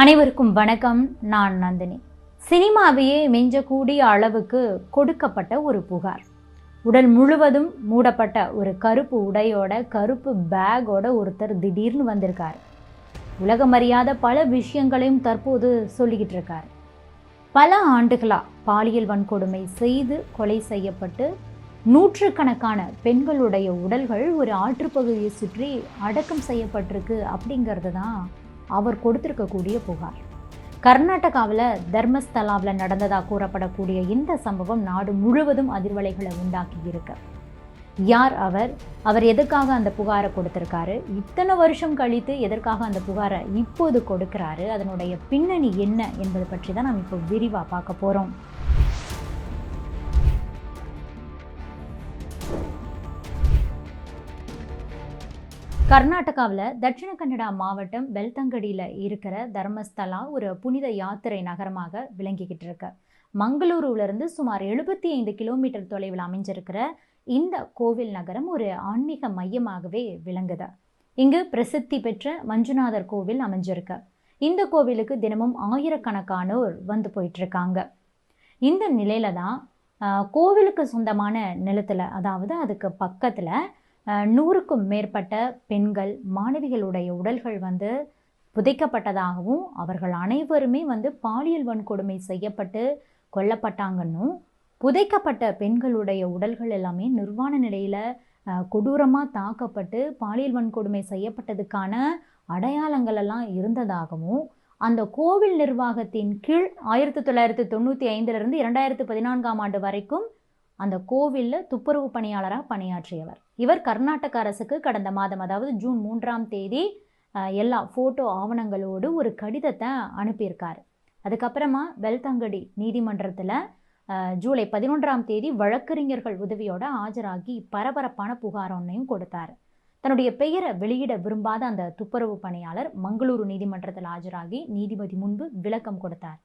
அனைவருக்கும் வணக்கம். நான் நந்தினி. சினிமாவையே மிஞ்சக்கூடிய அளவுக்கு கொடுக்கப்பட்ட ஒரு புகார். உடல் முழுவதும் மூடப்பட்ட ஒரு கருப்பு உடையோட கருப்பு பேக்கோட ஒருத்தர் திடீர்னு வந்திருக்கார். உலகமறியாத பல விஷயங்களையும் தற்போது சொல்லிக்கிட்டு இருக்கார். பல ஆண்டுகளாக பாலியல் வன்கொடுமை செய்து கொலை செய்யப்பட்டு நூற்றுக்கணக்கான பெண்களுடைய உடல்கள் ஒரு ஆற்றுப்பகுதியை சுற்றி அடக்கம் செய்யப்பட்டிருக்கு அப்படிங்கிறது தான் அவர் கொடுத்திருக்கக்கூடிய புகார். கர்நாடகாவில் தர்மஸ்தலாவில் நடந்ததாக கூறப்படக்கூடிய இந்த சம்பவம் நாடு முழுவதும் அதிர்வலைகளை உண்டாக்கி இருக்கு. யார் அவர்? அவர் எதுக்காக அந்த புகாரை கொடுத்துருக்காரு? இத்தனை வருஷம் கழித்து எதற்காக அந்த புகாரை இப்போது கொடுக்கிறாரு? அதனுடைய பின்னணி என்ன என்பது பற்றி தான் நாம் இப்போ விரிவாக பார்க்க போகிறோம் கர்நாடகாவில் தட்சிண கன்னடா மாவட்டம் பெல்தங்கடியில் இருக்கிற தர்மஸ்தலா ஒரு புனித யாத்திரை நகரமாக விளங்கிக்கிட்டு இருக்கு. மங்களூருவிலிருந்து சுமார் எழுபத்தி ஐந்து கிலோமீட்டர் தொலைவில் அமைஞ்சிருக்கிற இந்த கோவில் நகரம் ஒரு ஆன்மீக மையமாகவே விளங்குது. இங்கு பிரசித்தி பெற்ற மஞ்சுநாதர் கோவில் அமைஞ்சிருக்கு. இந்த கோவிலுக்கு தினமும் ஆயிரக்கணக்கானோர் வந்து போயிட்டுருக்காங்க. இந்த நிலையில தான் கோவிலுக்கு சொந்தமான நிலத்தில் அதாவது அதுக்கு பக்கத்தில் நூறுக்கும் மேற்பட்ட பெண்கள் மாணவிகளுடைய உடல்கள் வந்து புதைக்கப்பட்டதாகவும் அவர்கள் அனைவருமே வந்து பாலியல் வன்கொடுமை செய்யப்பட்டு கொல்லப்பட்டாங்கன்னும் புதைக்கப்பட்ட பெண்களுடைய உடல்கள் எல்லாமே நிர்வாண நிலையில் கொடூரமாக தாக்கப்பட்டு பாலியல் வன்கொடுமை செய்யப்பட்டதுக்கான அடையாளங்கள் எல்லாம் இருந்ததாகவும் அந்த கோவில் நிர்வாகத்தின் கீழ் ஆயிரத்தி தொள்ளாயிரத்தி தொண்ணூற்றி ஐந்திலிருந்து இரண்டாயிரத்து பதினான்காம் ஆண்டு வரைக்கும் அந்த கோவிலில் துப்புரவு பணியாளராக பணியாற்றியவர். இவர் கர்நாடக அரசுக்கு கடந்த மாதம் அதாவது ஜூன் மூன்றாம் தேதி எல்லா ஃபோட்டோ ஆவணங்களோடு ஒரு கடிதத்தை அனுப்பியிருக்காரு. அதுக்கப்புறமா வெல்தங்கடி நீதிமன்றத்தில் ஜூலை பதினொன்றாம் தேதி வழக்கறிஞர்கள் உதவியோட ஆஜராகி பரபரப்பான புகார் ஒன்றையும் கொடுத்தார். தன்னுடைய பெயரை வெளியிட விரும்பாத அந்த துப்புரவு பணியாளர் மங்களூரு நீதிமன்றத்தில் ஆஜராகி நீதிபதி முன்பு விளக்கம் கொடுத்தார்.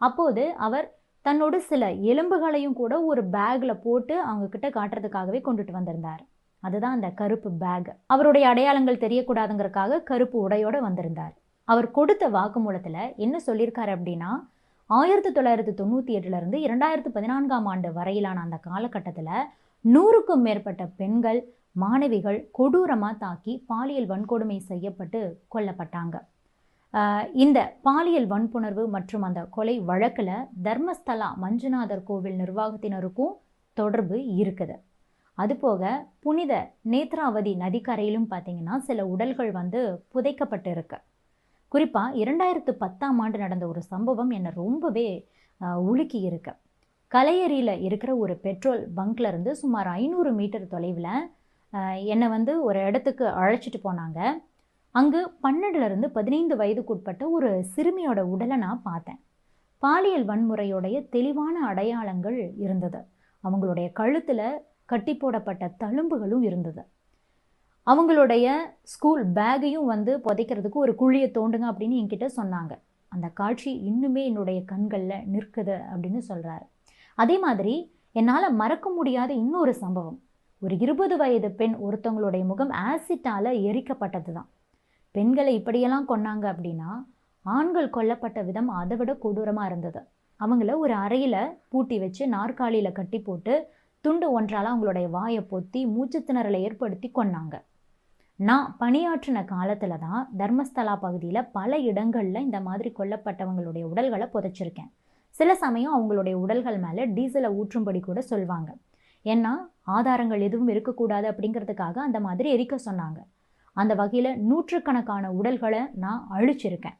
அப்போது அவர் தன்னோட சில எலும்புகளையும் கூட ஒரு பேக்ல போட்டு அவங்க கிட்ட காட்டுறதுக்காகவே கொண்டுட்டு வந்திருந்தார். அதுதான் அந்த கருப்பு பேக் அவருடைய அடையாளங்கள் தெரியக்கூடாதுங்கிறதுக்காக கருப்பு உடையோட வந்திருந்தார். அவர் கொடுத்த வாக்குமூலத்தில் என்ன சொல்லியிருக்காரு அப்படின்னா ஆயிரத்தி தொள்ளாயிரத்தி தொண்ணூற்றி எட்டுலேருந்து இரண்டாயிரத்து பதினான்காம் ஆண்டு வரையிலான அந்த காலகட்டத்தில் நூறுக்கும் மேற்பட்ட பெண்கள் மாணவிகள் கொடூரமாக தாக்கி பாலியல் வன்கொடுமை செய்யப்பட்டு கொல்லப்பட்டாங்க. இந்த பாலியல் வன்புணர்வு மற்றும் அந்த கொலை வழக்கில் தர்மஸ்தலா மஞ்சுநாதர் கோவில் நிர்வாகத்தினருக்கும் தொடர்பு இருக்குது. அதுபோக புனித நேத்ராவதி நதிக்கரையிலும் பார்த்தீங்கன்னா சில உடல்கள் வந்து புதைக்கப்பட்டு இருக்கு குறிப்பாக இரண்டாயிரத்து பத்தாம் ஆண்டு நடந்த ஒரு சம்பவம் என்னை ரொம்பவே உலுக்கி இருக்கு. கலையரியில் இருக்கிற ஒரு பெட்ரோல் பங்க்ல இருந்து சுமார் ஐநூறு மீட்டர் தொலைவில் என்னை வந்து ஒரு இடத்துக்கு அழைச்சிட்டு போனாங்க. அங்கு பன்னெண்டுலேருந்து பதினைந்து வயதுக்குட்பட்ட ஒரு சிறுமியோட உடலை நான் பார்த்தேன். பாலியல் வன்முறையோடைய தெளிவான அடையாளங்கள் இருந்தது. அவங்களுடைய கழுத்தில் கட்டி போடப்பட்ட தழும்புகளும் இருந்தது. அவங்களுடைய ஸ்கூல் பேக்கையும் வந்து புதைக்கிறதுக்கு ஒரு குழியை தோண்டுங்க அப்படின்னு என்கிட்ட சொன்னாங்க. அந்த காட்சி இன்னுமே என்னுடைய கண்களில் நிற்குது அப்படின்னு சொல்கிறாரு அதே மாதிரி என்னால் மறக்க முடியாத இன்னொரு சம்பவம். ஒரு இருபது வயது பெண் ஒருத்தவங்களுடைய முகம் ஆசிட்டால் எரிக்கப்பட்டது தான் பெண்களை இப்படியெல்லாம் கொன்னாங்க அப்படின்னா ஆண்கள் கொல்லப்பட்ட விதம் அதை விட கொடூரமாக இருந்தது. அவங்கள ஒரு அறையில் பூட்டி வச்சு நாற்காலியில் கட்டி போட்டு துண்டு ஒன்றால் அவங்களுடைய வாயை பொத்தி மூச்சு திணறலை ஏற்படுத்தி கொன்னாங்க. நான் பணியாற்றின காலத்தில் தான் தர்மஸ்தலா பகுதியில் பல இடங்களில் இந்த மாதிரி கொல்லப்பட்டவங்களுடைய உடல்களை புதைச்சிருக்கேன். சில சமயம் அவங்களுடைய உடல்கள் மேலே டீசலை ஊற்றும்படி கூட சொல்வாங்க. ஏன்னா ஆதாரங்கள் எதுவும் இருக்கக்கூடாது அப்படிங்கிறதுக்காக அந்த மாதிரி எரிக்க சொன்னாங்க. அந்த வகையில் நூற்றுக்கணக்கான உடல்களை நான் அழிச்சிருக்கேன்.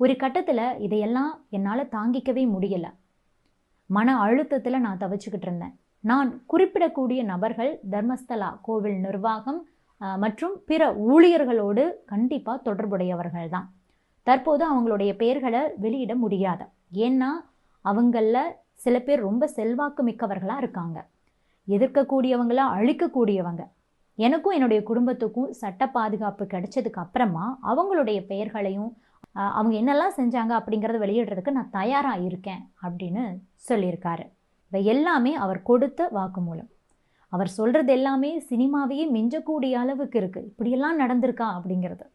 ஒரு கட்டத்தில் இதையெல்லாம் என்னால் தாங்கிக்கவே முடியலை. மன அழுத்தத்தில் நான் தவிச்சுக்கிட்டு இருந்தேன். நான் குறிப்பிடக்கூடிய நபர்கள் தர்மஸ்தலா கோவில் நிர்வாகம் மற்றும் பிற ஊழியர்களோடு கண்டிப்பாக தொடர்புடையவர்கள் தான். தற்போது அவங்களுடைய பெயர்களை வெளியிட முடியாது. ஏன்னா அவங்களில் சில பேர் ரொம்ப செல்வாக்கு மிக்கவர்களாக இருக்காங்க. எதிர்க்கக்கூடியவங்களாக அழிக்கக்கூடியவங்க. எனக்கும் என்னுடைய குடும்பத்துக்கும் சட்ட பாதுகாப்பு கிடைச்சதுக்கு அப்புறமா அவங்களுடைய பெயர்களையும் அவங்க என்னெல்லாம் செஞ்சாங்க அப்படிங்கிறத வெளியிடுறதுக்கு நான் தயாராக இருக்கேன் அப்படின்னு சொல்லியிருக்காரு. இவை எல்லாமே அவர் கொடுத்த வாக்குமூலம். அவர் சொல்கிறது எல்லாமே சினிமாவையே மிஞ்சக்கூடிய அளவுக்கு இருக்குது இப்படியெல்லாம் நடந்திருக்கா அப்படிங்கிறது.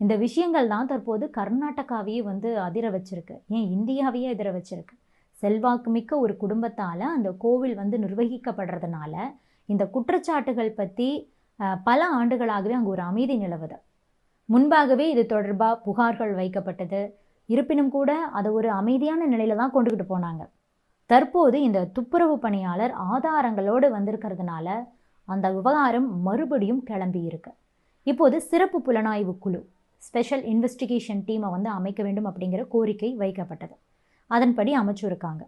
இந்த விஷயங்கள் தான் தற்போது கர்நாடகாவையே வந்து அதிர வச்சிருக்கு. ஏன் இந்தியாவையே அதிர வச்சிருக்கு? செல்வாக்கு மிக்க ஒரு குடும்பத்தால் அந்த கோவில் வந்து நிர்வகிக்கப்படுறதுனால இந்த குற்றச்சாட்டுகள் பற்றி பல ஆண்டுகளாகவே அங்கே ஒரு அமைதி நிலவுது. முன்பாகவே இது தொடர்பாக புகார்கள் வைக்கப்பட்டது. இருப்பினும் கூட அதை ஒரு அமைதியான நிலையில தான் கொண்டுகிட்டு போனாங்க. தற்போது இந்த துப்புரவு பணியாளர் ஆதாரங்களோடு வந்திருக்கிறதுனால அந்த விவகாரம் மறுபடியும் கிளம்பி இருக்கு. இப்போது சிறப்பு புலனாய்வு குழு ஸ்பெஷல் இன்வெஸ்டிகேஷன் டீமை வந்து அமைக்க வேண்டும் அப்படிங்கிற கோரிக்கை வைக்கப்பட்டது. அதன்படி அமைச்சிருக்காங்க.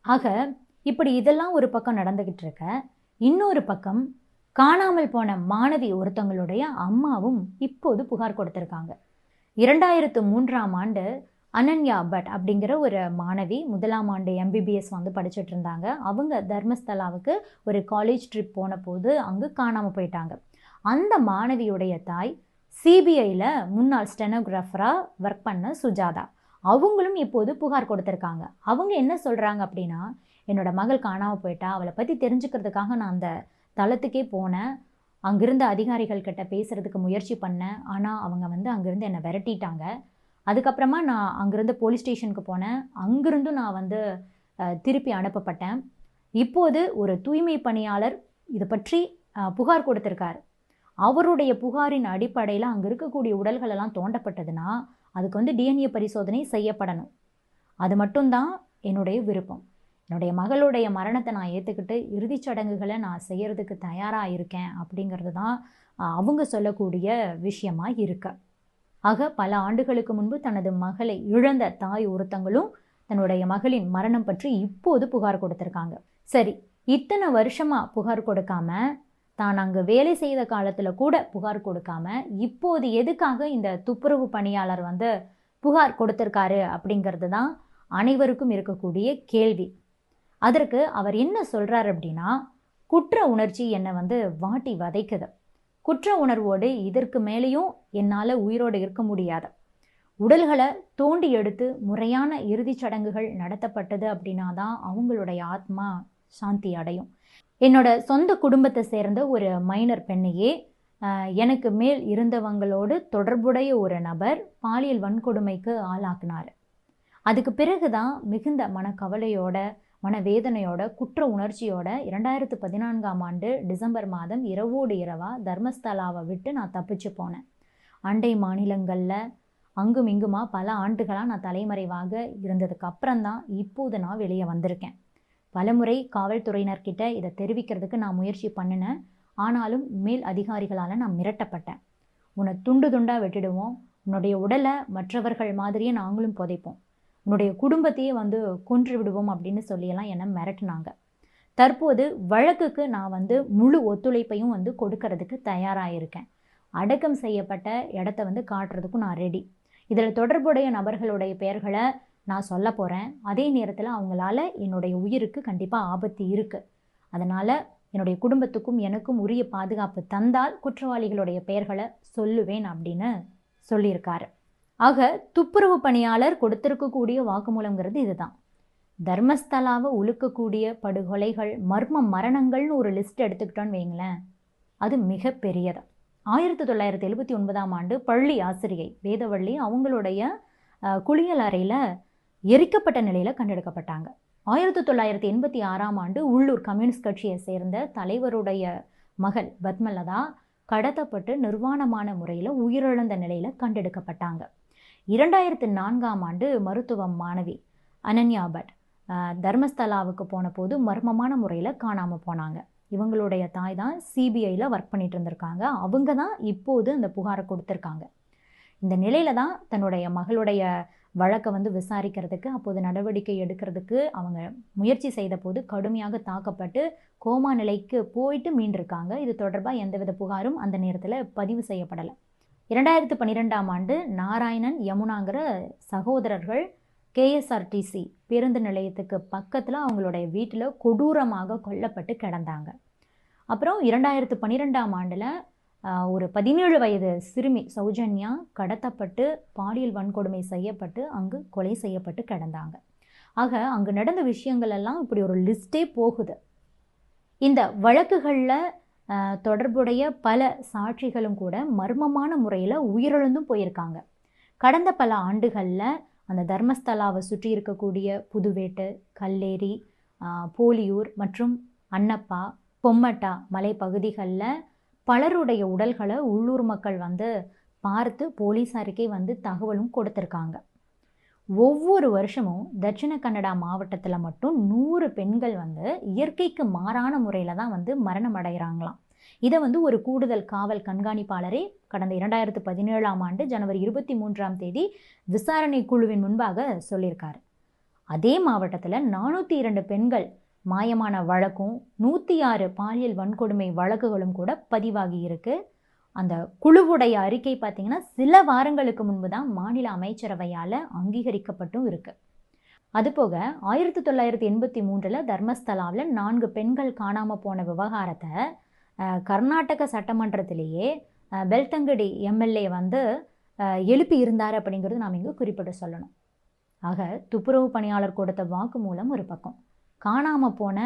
ஆக இப்படி இதெல்லாம் ஒரு பக்கம் நடந்துக்கிட்டு இருக்க இன்னொரு பக்கம் காணாமல் போன மாணவி ஒருத்தங்களுடைய அம்மாவும் இப்போது புகார் கொடுத்திருக்காங்க. இரண்டாயிரத்து மூன்றாம் ஆண்டு அனன்யா பட் அப்படிங்கிற ஒரு மாணவி முதலாம் ஆண்டு எம்பிபிஎஸ் வந்து படிச்சுட்டு இருந்தாங்க. அவங்க தர்மஸ்தலாவுக்கு ஒரு காலேஜ் ட்ரிப் போன போது அங்கு காணாமல் போயிட்டாங்க. அந்த மாணவியுடைய தாய் சிபிஐயில் முன்னாள் ஸ்டெனோகிராஃபராக ஒர்க் பண்ண சுஜாதா. அவங்களும் இப்போது புகார் கொடுத்துருக்காங்க. அவங்க என்ன சொல்கிறாங்க அப்படின்னா என்னோட மகள் காணாமல் போயிட்டா அவளை பற்றி தெரிஞ்சுக்கிறதுக்காக நான் அந்த தளத்துக்கே போனேன். அங்கிருந்த அதிகாரிகள் கிட்ட பேசுகிறதுக்கு முயற்சி பண்ணேன். ஆனால் அவங்க வந்து அங்கேருந்து என்னை விரட்டிட்டாங்க. அதுக்கப்புறமா நான் அங்கேருந்து போலீஸ் ஸ்டேஷனுக்கு போனேன். அங்கிருந்தும் நான் வந்து திருப்பி அனுப்பப்பட்டேன். இப்போது ஒரு தூய்மை பணியாளர் இதை பற்றி புகார் கொடுத்துருக்காரு. அவருடைய புகாரின் அடிப்படையில் அங்கே இருக்கக்கூடிய உடல்களெல்லாம் தோண்டப்பட்டதுன்னா அதுக்கு வந்து டிஎன்ஏ பரிசோதனை செய்யப்படணும். அது மட்டும்தான் என்னுடைய விருப்பம். என்னுடைய மகளுடைய மரணத்தை நான் ஏற்றுக்கிட்டு இறுதிச் சடங்குகளை நான் செய்கிறதுக்கு தயாராக இருக்கேன் அப்படிங்கிறது தான் அவங்க சொல்லக்கூடிய விஷயமா இருக்கு. ஆக பல ஆண்டுகளுக்கு முன்பு தனது மகளை இழந்த தாய் ஒருத்தங்களும் தன்னுடைய மகளின் மரணம் பற்றி இப்போது புகார் கொடுத்துருக்காங்க. சரி இத்தனை வருஷமாக புகார் கொடுக்காம தான் அங்கே வேலை செய்த காலத்தில் கூட புகார் கொடுக்காம இப்போது எதுக்காக இந்த துப்புரவு பணியாளர் வந்து புகார் கொடுத்துருக்காரு அப்படிங்கிறது தான் அனைவருக்கும் இருக்கக்கூடிய கேள்வி. அதற்கு அவர் என்ன சொல்கிறார் அப்படின்னா குற்ற உணர்ச்சி என்னை வந்து வாட்டி வதைக்குது. குற்ற உணர்வோடு இதற்கு மேலேயும் என்னால் உயிரோடு இருக்க முடியாது. உடல்களை தோண்டி எடுத்து முறையான இறுதிச் சடங்குகள் நடத்தப்பட்டது அப்படின்னா தான் அவங்களுடைய ஆத்மா சாந்தி அடையும். என்னோட சொந்த குடும்பத்தை சேர்ந்த ஒரு மைனர் பெண்ணையே எனக்கு மேல் இருந்தவங்களோடு தொடர்புடைய ஒரு நபர் பாலியல் வன்கொடுமைக்கு ஆளாக்குனார். அதுக்கு பிறகு தான் மிகுந்த மனக்கவலையோட மனவேதனையோட குற்ற உணர்ச்சியோட இரண்டாயிரத்து பதினான்காம் ஆண்டு டிசம்பர் மாதம் இரவோடு இரவாக தர்மஸ்தலாவை விட்டு நான் தப்பிச்சு போனேன். அண்டை மாநிலங்களில் அங்கும் இங்குமா பல ஆண்டுகளாக நான் தலைமறைவாக இருந்ததுக்கு அப்புறம்தான் இப்போது நான் வெளியே வந்திருக்கேன். பலமுறை காவல்துறையினர்கிட்ட இதை தெரிவிக்கிறதுக்கு நான் முயற்சி பண்ணினேன். ஆனாலும் மேல் அதிகாரிகளால் நான் மிரட்டப்பட்டேன். உன்னை துண்டு துண்டாக வெட்டிடுவோம். உன்னுடைய உடலை மற்றவர்கள் மாதிரியே நாங்களும் புதைப்போம். உன்னுடைய குடும்பத்தையே வந்து கொன்று விடுவோம் அப்படின்னு சொல்லியெல்லாம் என்னை மிரட்டினாங்க. தற்போது வழக்குக்கு நான் வந்து முழு ஒத்துழைப்பையும் வந்து கொடுக்கறதுக்கு தயாராக இருக்கேன் அடக்கம் செய்யப்பட்ட இடத்த வந்து காட்டுறதுக்கும் நான் ரெடி இதில் தொடர்புடைய நபர்களுடைய பெயர்களை நான் சொல்ல போகிறேன் அதே நேரத்தில் அவங்களால என்னுடைய உயிருக்கு கண்டிப்பாக ஆபத்து இருக்குது அதனால் என்னுடைய குடும்பத்துக்கும் எனக்கும் உரிய பாதுகாப்பு தந்தால் குற்றவாளிகளுடைய பெயர்களை சொல்லுவேன் அப்படின்னு சொல்லியிருக்காரு. ஆக துப்புரவு பணியாளர் கொடுத்திருக்கக்கூடிய வாக்குமூலங்கிறது இதுதான். தர்மஸ்தலாவை உழுக்கக்கூடிய படுகொலைகள் மர்ம மரணங்கள்னு ஒரு லிஸ்ட் எடுத்துக்கிட்டோன்னு வைங்களேன் அது மிகப்பெரியதான் ஆயிரத்தி தொள்ளாயிரத்தி எழுபத்தி ஒன்பதாம் ஆண்டு பள்ளி ஆசிரியை வேதவள்ளி அவங்களுடைய குளியல் அறையில் எரிக்கப்பட்ட நிலையில் கண்டெடுக்கப்பட்டாங்க. ஆயிரத்தி தொள்ளாயிரத்தி எண்பத்தி ஆறாம் ஆண்டு உள்ளூர் கம்யூனிஸ்ட் கட்சியை சேர்ந்த தலைவருடைய மகள் பத்மலதா கடத்தப்பட்டு நிர்வாணமான முறையில் உயிரிழந்த நிலையில் கண்டெடுக்கப்பட்டாங்க. இரண்டாயிரத்து நான்காம் ஆண்டு மருத்துவ மாணவி அனன்யா பட் தர்மஸ்தலாவுக்கு போன போது மர்மமான முறையில் காணாமல் போனாங்க. இவங்களுடைய தாய் தான் சிபிஐயில் ஒர்க் பண்ணிட்டு இருந்திருக்காங்க. அவங்க தான் இப்போது அந்த புகாரை கொடுத்துருக்காங்க. இந்த நிலையில தான் தன்னுடைய மகளுடைய வழக்கை வந்து விசாரிக்கிறதுக்கு அப்போது நடவடிக்கை எடுக்கிறதுக்கு அவங்க முயற்சி செய்த போது கடுமையாக தாக்கப்பட்டு கோமா நிலைக்கு போயிட்டு மீண்டிருக்காங்க. இது தொடர்பாக எந்தவித புகாரும் அந்த நேரத்தில் பதிவு செய்யப்படலை. இரண்டாயிரத்து பன்னிரெண்டாம் ஆண்டு நாராயணன் யமுனாங்கிற சகோதரர்கள் கேஎஸ்ஆர்டிசி பேருந்து நிலையத்துக்கு பக்கத்தில் அவங்களுடைய வீட்டில் கொடூரமாக கொல்லப்பட்டு கிடந்தாங்க. அப்புறம் இரண்டாயிரத்து பன்னிரெண்டாம் ஆண்டில் ஒரு பதினேழு வயது சிறுமி சௌஜன்யா கடத்தப்பட்டு பாலியல் வன்கொடுமை செய்யப்பட்டு அங்கு கொலை செய்யப்பட்டு கிடந்தாங்க. ஆக அங்கு நடந்த விஷயங்கள் எல்லாம் இப்படி ஒரு லிஸ்ட்டே போகுது. இந்த வழக்குகளில் தொடர்புடைய பல சாட்சிகளும் கூட மர்மமான முறையில் உயிரிழந்தும் போயிருக்காங்க. கடந்த பல ஆண்டுகளில் அந்த தர்மஸ்தலாவை சுற்றி இருக்கக்கூடிய புதுவேட்டு கல்லேரி போலியூர் மற்றும் அன்னப்பா பொம்மட்டா மலைப்பகுதிகளில் பலருடைய உடல்களை உள்ளூர் மக்கள் வந்து பார்த்து போலீஸாருக்கே வந்து தகவலும் கொடுத்துருக்காங்க. ஒவ்வொரு வருஷமும் தட்சிண கன்னடா மாவட்டத்தில் மட்டும் நூறு பெண்கள் வந்து இயற்கைக்கு மாறான முறையில் தான் வந்து மரணம் அடைகிறாங்களாம். இதை வந்து ஒரு கூடுதல் காவல் கண்காணிப்பாளரே கடந்த இரண்டாயிரத்து பதினேழாம் ஆண்டு ஜனவரி இருபத்தி மூன்றாம் தேதி விசாரணை குழுவின் முன்பாக சொல்லியிருக்காரு. அதே மாவட்டத்தில் நானூற்றி இரண்டு பெண்கள் மாயமான வழக்கும் நூற்றி ஆறு பாலியல் வன்கொடுமை வழக்குகளும் கூட பதிவாகி இருக்குது அந்த குழுவுடைய அறிக்கை பார்த்தீங்கன்னா சில வாரங்களுக்கு முன்பு தான் மாநில அமைச்சரவையால் அங்கீகரிக்கப்பட்டும் இருக்கு. அதுபோக ஆயிரத்தி தொள்ளாயிரத்தி எண்பத்தி மூன்றில் தர்மஸ்தலாவில் நான்கு பெண்கள் காணாமல் போன விவகாரத்தை கர்நாடக சட்டமன்றத்திலேயே பெல்தங்கடி எம்எல்ஏ வந்து எழுப்பி இருந்தார் அப்படிங்கிறது நாம் இங்கே குறிப்பிட்டு சொல்லணும். ஆக துப்புரவு பணியாளர் கொடுத்த வாக்குமூலம் ஒரு பக்கம். காணாமல் போன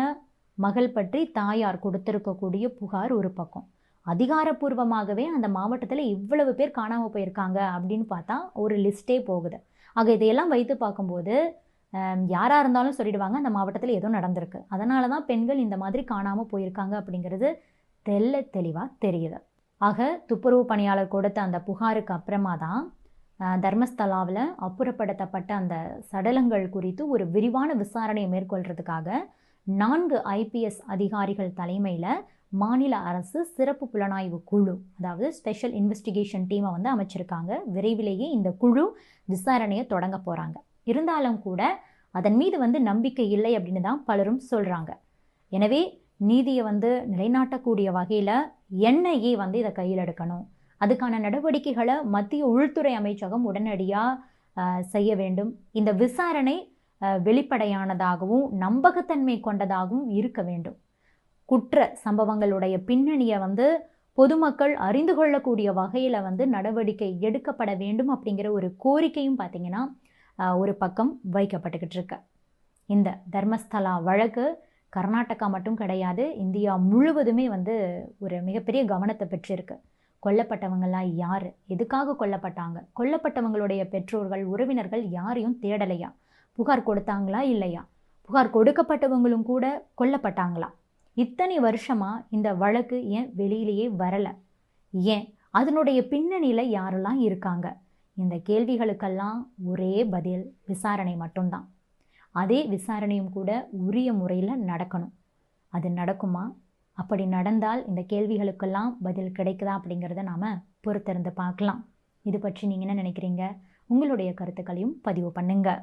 மகள் பற்றி தாயார் கொடுத்திருக்கக்கூடிய புகார் ஒரு பக்கம். அதிகாரப்பூர்வமாகவே அந்த மாவட்டத்தில் இவ்வளவு பேர் காணாமல் போயிருக்காங்க அப்படின்னு பார்த்தா ஒரு லிஸ்ட்டே போகுது. ஆக இதையெல்லாம் வைத்து பார்க்கும்போது யாராக இருந்தாலும் சொல்லிடுவாங்க அந்த மாவட்டத்தில் ஏதோ நடந்திருக்கு. அதனால தான் பெண்கள் இந்த மாதிரி காணாமல் போயிருக்காங்க அப்படிங்கிறது தெல்ல தெளிவாக தெரியுது. ஆக துப்புரவு பணியாளர் கொடுத்த அந்த புகாருக்கு அப்புறமா தான் தர்மஸ்தலாவில் அப்புறப்படுத்தப்பட்ட அந்த சடலங்கள் குறித்து ஒரு விரிவான விசாரணையை மேற்கொள்றதுக்காக நான்கு ஐபிஎஸ் அதிகாரிகள் தலைமையில் மாநில அரசு சிறப்பு புலனாய்வு குழு அதாவது ஸ்பெஷல் இன்வெஸ்டிகேஷன் டீமை வந்து அமைச்சிருக்காங்க. விரைவிலேயே இந்த குழு விசாரணையை தொடங்க போகிறாங்க இருந்தாலும் கூட அதன் மீது வந்து நம்பிக்கை இல்லை அப்படின்னு தான் பலரும் சொல்கிறாங்க எனவே நீதியை வந்து நிலைநாட்டக்கூடிய வகையில் என்ஐஏ வந்து இதை கையில் எடுக்கணும். அதுக்கான நடவடிக்கைகளை மத்திய உள்துறை அமைச்சகம் உடனடியாக செய்ய வேண்டும். இந்த விசாரணை வெளிப்படையானதாகவும் நம்பகத்தன்மை கொண்டதாகவும் இருக்க வேண்டும். குற்ற சம்பவங்களுடைய பின்னணியை வந்து பொதுமக்கள் அறிந்து கொள்ளக்கூடிய வகையில் வந்து நடவடிக்கை எடுக்கப்பட வேண்டும் அப்படிங்கிற ஒரு கோரிக்கையும் பார்த்திங்கன்னா ஒரு பக்கம் வைக்கப்பட்டுக்கிட்டு இருக்கு. இந்த தர்மஸ்தலா வழக்கு கர்நாடகா மட்டும் கிடையாது இந்தியா முழுவதுமே வந்து ஒரு மிகப்பெரிய கவனத்தை பெற்றிருக்கு. கொல்லப்பட்டவங்களாம் யார்? எதுக்காக கொல்லப்பட்டாங்க? கொல்லப்பட்டவங்களுடைய பெற்றோர்கள் உறவினர்கள் யாரையும் தேடலையா? புகார் கொடுத்தாங்களா இல்லையா? புகார் கொடுக்கப்பட்டவங்களும் கூட கொல்லப்பட்டாங்களா? இத்தனை வருஷமாக இந்த வழக்கு ஏன் வெளியிலேயே வரலை? ஏன்? அதனுடைய பின்னணியில் யாரெல்லாம் இருக்காங்க? இந்த கேள்விகளுக்கெல்லாம் ஒரே பதில் விசாரணை மட்டும்தான். அதே விசாரணையும் கூட உரிய முறையில் நடக்கணும். அது நடக்குமா? அப்படி நடந்தால் இந்த கேள்விகளுக்கெல்லாம் பதில் கிடைக்குதா அப்படிங்கிறத நாம் பொறுத்திருந்து பார்க்கலாம். இது பற்றி நீங்கள் என்ன நினைக்கிறீங்க? உங்களுடைய கருத்துக்களையும் பதிவு பண்ணுங்கள்